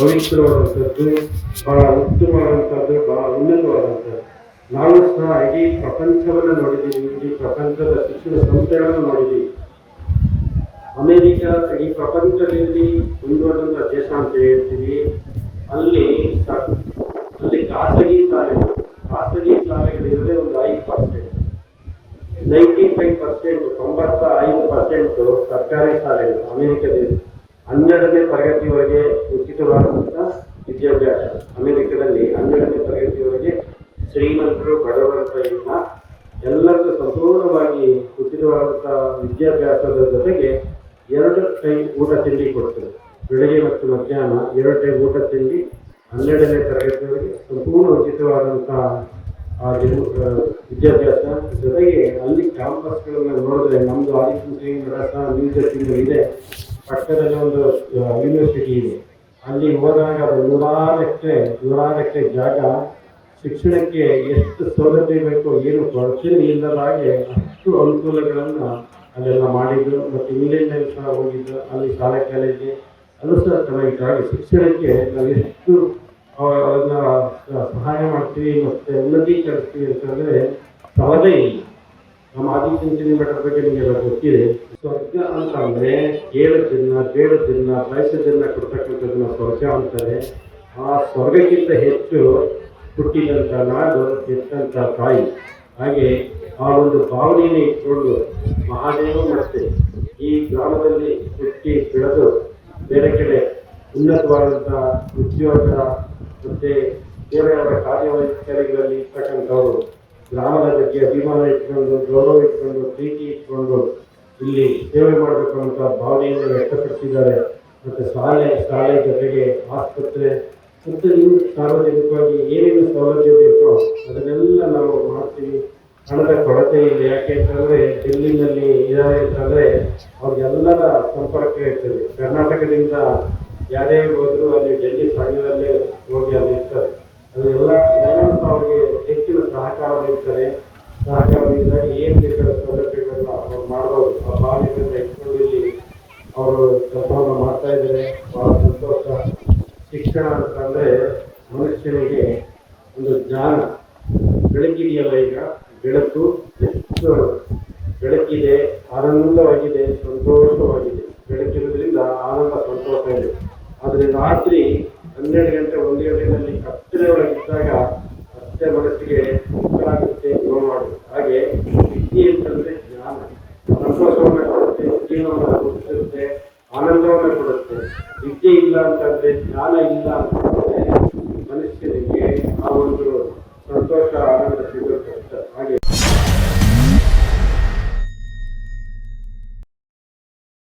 ಪವಿತ್ರವಾದಂಥದ್ದು, ಬಹಳ ಉತ್ತಮವಾದಂಥದ್ದು, ಬಹಳ ಉನ್ನತವಾದಂಥದ್ದು. ನಾವು ಸಹ ಇಡೀ ಪ್ರಪಂಚವನ್ನು ನೋಡಿದ್ದೀವಿ ಇಡೀ ಪ್ರಪಂಚದ ಶಿಕ್ಷಣ ಸಂಸ್ಥೆಗಳನ್ನು ನೋಡಿದ್ದೀವಿ. ಅಮೆರಿಕ ಈ ಪ್ರಪಂಚದಲ್ಲಿ ಮುಂದುವರೆದಂಥ ದೇಶ ಅಂತ ಹೇಳ್ತೀವಿ. ಅಲ್ಲಿ ಅಲ್ಲಿ ಖಾಸಗಿ ಶಾಲೆಗಳು, ಖಾಸಗಿ ಶಾಲೆಗಳಿರೋದೇ ಒಂದು ಐದು ಪರ್ಸೆಂಟ್ ನೈಂಟಿ ಫೈವ್ ಪರ್ಸೆಂಟ್ ತೊಂಬತ್ತ ಐದು ಪರ್ಸೆಂಟ್ ಸರ್ಕಾರಿ ಶಾಲೆಗಳು ಅಮೆರಿಕದಲ್ಲಿ ಹನ್ನೆರಡನೇ ತರಗತಿವರೆಗೆ ಉಚಿತವಾದಂಥ ವಿದ್ಯಾಭ್ಯಾಸ. ಅಮೆರಿಕದಲ್ಲಿ ಹನ್ನೆರಡನೇ ತರಗತಿಯವರೆಗೆ ಶ್ರೀಮಂತರು ಬಡವರಂತ ಇಲ್ಲ ಎಲ್ಲರಿಗೂ ಸಂಪೂರ್ಣವಾಗಿ ಉಚಿತವಾದಂಥ ವಿದ್ಯಾಭ್ಯಾಸದ ಜೊತೆಗೆ ಎರಡು ಟೈಮ್ ಊಟ ತಿಂಡಿ ಕೊಡ್ತಾರೆ ಬೆಳಗ್ಗೆ ಮತ್ತು ಮಧ್ಯಾಹ್ನ ಎರಡು ಟೈಮ್ ಊಟ ತಿಂಡಿ ಹನ್ನೆರಡನೇ ತರಗತಿಯವರೆಗೆ ಸಂಪೂರ್ಣ ಉಚಿತವಾದಂಥ ವಿದ್ಯಾಭ್ಯಾಸ. ಜೊತೆಗೆ ಅಲ್ಲಿ ಕ್ಯಾಂಪಸ್ಗಳನ್ನ ನೋಡಿದ್ರೆ ನಮ್ಮದು ಆದಿತ್ಯ ನಡೆಸ ನ್ಯೂ ಜರ್ಸಿಂಗ್ ಇದೆ. ಪಕ್ಕದಲ್ಲಿ ಒಂದು ಯೂನಿವರ್ಸಿಟಿ ಇದೆ. ಅಲ್ಲಿ ಹೋದಾಗ ಅದು ನೂರಾರು ಜಾಗ, ಶಿಕ್ಷಣಕ್ಕೆ ಎಷ್ಟು ಸೌಲಭ್ಯ ಬೇಕೋ ಏನು ಕೊರತೆ ಇಲ್ಲದಾಗೆ ಅಷ್ಟು ಅನುಕೂಲಗಳನ್ನು ಅಲ್ಲೆಲ್ಲ ಮಾಡಿದ್ರು. ಮತ್ತು ಇಂಗ್ಲೆಂಡ್ನಲ್ಲಿ ಸಹ ಹೋಗಿದ್ದು ಅಲ್ಲಿ ಶಾಲಾ ಕಾಲೇಜಿಗೆ ಅದು ಸಹ ಚೆನ್ನಾಗಿತ್ತು ಹಾಗೆ ಶಿಕ್ಷಣಕ್ಕೆ ನಾವು ಎಷ್ಟು ಅದನ್ನ ಸಹಾಯ ಮಾಡ್ತೀವಿ ಮತ್ತು ಉನ್ನತೀಕರಿಸ್ತೀವಿ ಅಂತಂದರೆ ಸಹಜೇ ಇಲ್ಲ. ಚಿಂತನೆ ಮಠದ ಬಗ್ಗೆ ನಿಮಗೆಲ್ಲ ಗೊತ್ತಿದೆ. ಸ್ವರ್ಗ ಅಂತ ಅಂತಂದ್ರೆ ಕೇಳೋದನ್ನ ಬೇಡದನ್ನ ಬಯಸೋದನ್ನ ಕೊಡ್ತಕ್ಕಂಥದ್ದನ್ನ ಸ್ವರ್ಗ ಅಂತಾರೆ. ಆ ಸ್ವರ್ಗಕ್ಕಿಂತ ಹೆಚ್ಚು ಹುಟ್ಟಿದಂಥ ನಾಡು ಹೆತ್ತಂಥ ತಾಯಿ. ಹಾಗೆ ಆ ಒಂದು ಭಾವನೆಯನ್ನು ಇಟ್ಕೊಂಡು ಮಹಾದೇವ ಮತ್ತೆ ಈ ಗ್ರಾಮದಲ್ಲಿ ಹುಟ್ಟಿ ಬೆಳೆದು ಬೇರೆ ಕಡೆ ಉನ್ನತವಾದಂಥ ಉದ್ಯೋಗ ಮತ್ತೆ ಬೇರೆಯವರ ಕಾರ್ಯವೈಖರಿಗಳಲ್ಲಿ ಇರ್ತಕ್ಕಂಥವರು. ಗ್ರಾಮದ ಬಗ್ಗೆ ಅಭಿಮಾನ ಇಟ್ಕೊಂಡು, ಗೌರವ ಇಟ್ಕೊಂಡು, ಪ್ರೀತಿ ಇಟ್ಕೊಂಡು ಇಲ್ಲಿ ಸೇವೆ ಮಾಡಬೇಕು ಅಂತ ಭಾವನೆಯನ್ನು ವ್ಯಕ್ತಪಡಿಸಿದ್ದಾರೆ. ಮತ್ತು ಶಾಲೆ ಶಾಲೆ ಜೊತೆಗೆ ಆಸ್ಪತ್ರೆ, ಮತ್ತು ಇನ್ನು ಸಾರ್ವಜನಿಕವಾಗಿ ಏನೇನು ಸೌಲಭ್ಯ ಬೇಕೋ ಅದನ್ನೆಲ್ಲ ನಾವು ಮಾಡ್ತೀವಿ. ಹಣದ ಕೊರತೆ ಇಲ್ಲ. ಯಾಕೆ ಅಂತಂದರೆ ಡೆಲ್ಲಿನಲ್ಲಿ ಇದ್ದಾರೆ ಅಂತಂದರೆ ಅವ್ರಿಗೆಲ್ಲರ ಸಂಪರ್ಕ ಇರ್ತದೆ. ಕರ್ನಾಟಕದಿಂದ ಯಾರೇ ಹೋದರೂ ಅಲ್ಲಿ ಡೆಲ್ಲಿ ಸಾಗರಲ್ಲೇ ಹೋಗಿ ಅಲ್ಲಿ ಇರ್ತಾರೆ. ಶಿಕ್ಷಣ ಅಂತಂದ್ರೆ ಮನುಷ್ಯನಿಗೆ ಒಂದು ಜ್ಞಾನ. ಬೆಳಕಿದೆಯಲ್ಲ ಈಗ? ಬೆಳಕು ಎಷ್ಟು ಬೆಳಕಿದೆ, ಆನಂದವಾಗಿದೆ, ಸಂತೋಷವಾಗಿದೆ. ಬೆಳಕಿರೋದ್ರಿಂದ ಆನಂದ, ಸಂತೋಷ ಇದೆ. ಆದರೆ ರಾತ್ರಿ ಹನ್ನೆರಡು ಗಂಟೆ, ಒಂದು ಗಂಟೆನಲ್ಲಿ ಕತ್ತಲೆ ಒಳಗಿದ್ದಾಗ ಅಷ್ಟೇ ಮನಸ್ಸಿಗೆ ಆಗುತ್ತೆ ನೋವಾಡುತ್ತೆ ಹಾಗೆ ವಿದ್ಯೆ ಅಂತಂದ್ರೆ ಜ್ಞಾನ. ಸಂತೋಷವನ್ನು ಕೊಡುತ್ತೆ ಜೀವನವನ್ನು ಕೊಡುತ್ತಿರುತ್ತೆ ಆನಂದವನ್ನು ಕೊಡುತ್ತೆ. ವಿದ್ಯೆ ಇಲ್ಲ ಅಂತಂದ್ರೆ ಜ್ಞಾನ ಇಲ್ಲ ಅಂತಂದ್ರೆ ಮನುಷ್ಯನಿಗೆ ಆ ಒಂದು ಸಂತೋಷ